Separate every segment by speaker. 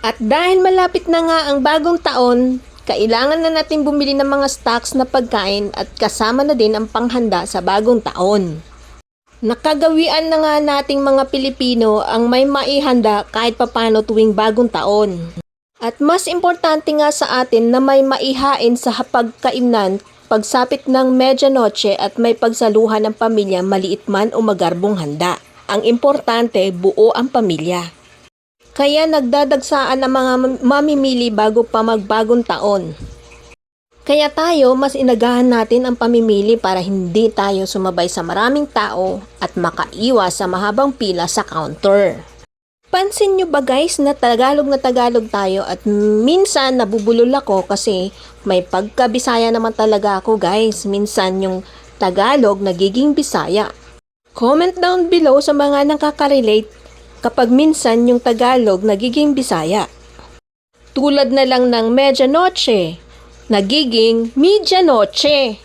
Speaker 1: At dahil malapit na nga ang bagong taon, kailangan na natin bumili ng mga stocks na pagkain at kasama na din ang panghanda sa bagong taon. Nakagawian na nga nating mga Pilipino ang may maihanda kahit papano tuwing bagong taon. At mas importante nga sa atin na may maihain sa hapagkainan pagsapit ng medianoche at may pagsaluhan ng pamilya maliit man o magarbong handa. Ang importante, buo ang pamilya. Kaya nagdadagsaan ang mga mamimili bago pa magbagong taon. Kaya tayo, mas inagahan natin ang pamimili para hindi tayo sumabay sa maraming tao at makaiwas sa mahabang pila sa counter. Pansin nyo ba guys na Tagalog na Tagalog tayo at minsan nabubulol ako kasi may pagkabisaya naman talaga ako guys. Minsan yung Tagalog nagiging Bisaya. Comment down below sa mga nakaka-relate kapag minsan yung Tagalog nagiging Bisaya. Tulad na lang ng medianoche, nagiging medianoche.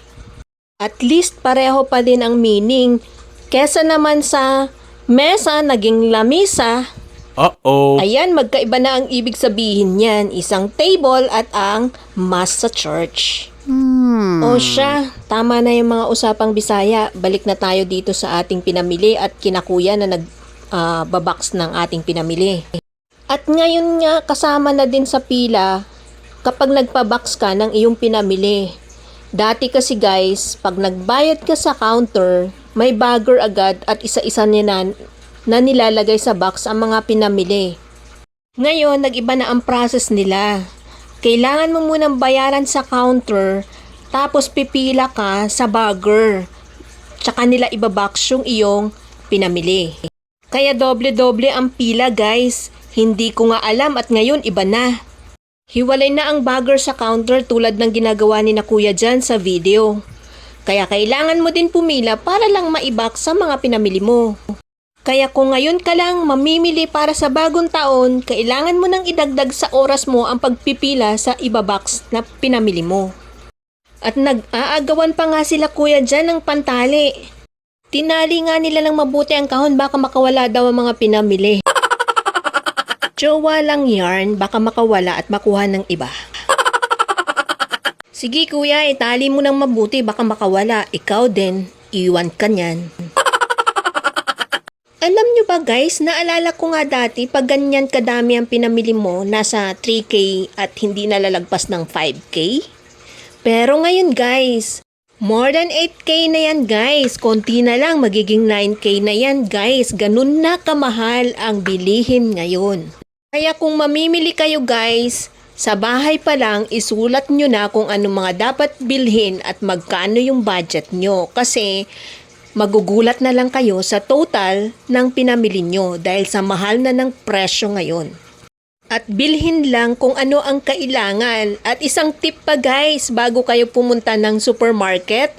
Speaker 1: At least pareho pa din ang meaning. Kesa naman sa mesa naging lamisa,
Speaker 2: Uh-oh.
Speaker 1: Ayan, magkaiba na ang ibig sabihin niyan. Isang table at ang mass sa church. O siya, tama na yung mga usapang Bisaya. Balik na tayo dito sa ating pinamili at kinakuya na nag-babox ng ating pinamili. At ngayon nga, kasama na din sa pila kapag nagpa-box ka ng iyong pinamili. Dati kasi guys, pag nagbayad ka sa counter, may bagger agad at isa-isa niya na, na nilalagay sa box ang mga pinamili. Ngayon, nag-iba na ang process nila. Kailangan mo munang bayaran sa counter, tapos pipila ka sa bagger. Tsaka nila ibabox yung iyong pinamili. Kaya doble-doble ang pila guys. Hindi ko nga alam at ngayon iba na. Hiwalay na ang bagger sa counter tulad ng ginagawa ni na kuya dyan sa video. Kaya kailangan mo din pumila para lang maibox sa mga pinamili mo. Kaya kung ngayon ka lang mamimili para sa bagong taon, kailangan mo nang idagdag sa oras mo ang pagpipila sa ibabox na pinamili mo. At nag-aagawan pa nga sila kuya dyan ng pantali. Tinali nga nila ng mabuti ang kahon baka makawala daw ang mga pinamili. Jowa lang yarn, baka makawala at makuha ng iba. Sige kuya, itali mo ng mabuti, baka makawala. Ikaw din, iwan ka niyan. Alam nyo ba guys, naalala ko nga dati pag ganyan kadami ang pinamili mo, nasa 3K at hindi nalalagpas ng 5K? Pero ngayon guys, more than 8K na yan guys. Konti na lang, magiging 9K na yan guys. Ganun na kamahal ang bilihin ngayon. Kaya kung mamimili kayo guys, sa bahay pa lang isulat nyo na kung ano mga dapat bilhin at magkano yung budget nyo. Kasi magugulat na lang kayo sa total ng pinamili nyo dahil sa mahal na ng presyo ngayon. At bilhin lang kung ano ang kailangan. At isang tip pa guys, bago kayo pumunta ng supermarket,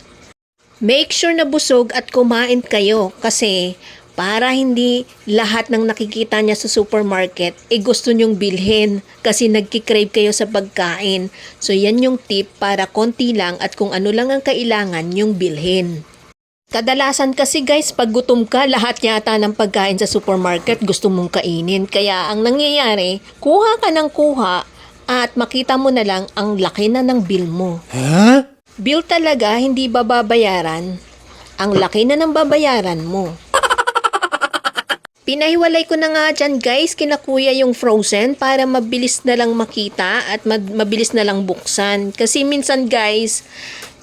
Speaker 1: make sure na busog at kumain kayo kasi para hindi lahat ng nakikita niya sa supermarket, eh gusto niyong bilhin kasi nagkikrave kayo sa pagkain. So yan yung tip para konti lang at kung ano lang ang kailangan yung bilhin. Kadalasan kasi guys, pag gutom ka, lahat yata ng pagkain sa supermarket gusto mong kainin. Kaya ang nangyayari, kuha ka ng kuha at makita mo na lang ang laki na ng bill mo.
Speaker 2: Huh?
Speaker 1: Bill talaga, hindi bababayaran. Ang laki na ng babayaran mo. Pinahiwalay ko na nga dyan guys, kinakuya yung frozen para mabilis na lang makita at mabilis na lang buksan. Kasi minsan guys,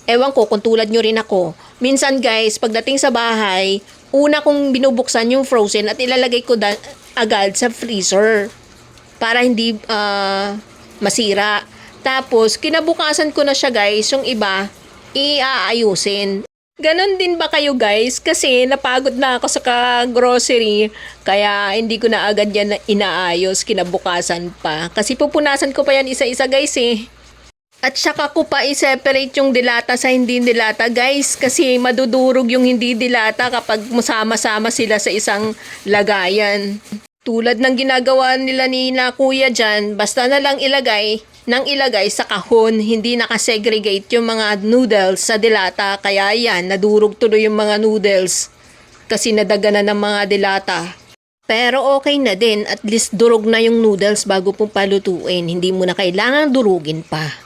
Speaker 1: ewan ko kung tulad nyo rin ako, minsan guys, pagdating sa bahay, una kong binubuksan yung frozen at ilalagay ko da- agad sa freezer para hindi ah, masira. Tapos, kinabukasan ko na siya guys, yung iba, iaayusin. Ganon din ba kayo guys? Kasi napagod na ako sa ka-grocery, kaya hindi ko na agad yan na inaayos kinabukasan pa. Kasi pupunasan ko pa yan isa-isa guys eh. At saka ko pa i-separate yung dilata sa hindi dilata guys kasi madudurog yung hindi dilata kapag masama-sama sila sa isang lagayan. Tulad ng ginagawa nila ni na kuya dyan, basta na lang ilagay nang ilagay sa kahon, hindi nakasegregate yung mga noodles sa dilata. Kaya yan, nadurog tuloy yung mga noodles kasi nadaganan ng mga dilata. Pero okay na din, at least durog na yung noodles bago pong palutuin. Hindi mo na kailangan durugin pa.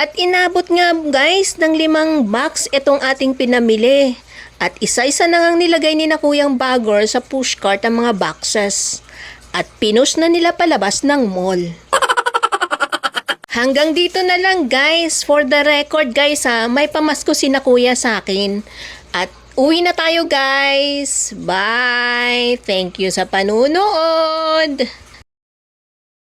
Speaker 1: At inabot nga guys ng limang box itong ating pinamili. At isa-isa na ngang nilagay ni na Kuyang Bagor sa pushcart ang mga boxes. At pinush na nila palabas ng mall. Hanggang dito na lang guys. For the record guys ha, may pamasko si na Kuya sa akin. At uwi na tayo guys. Bye! Thank you sa panunood!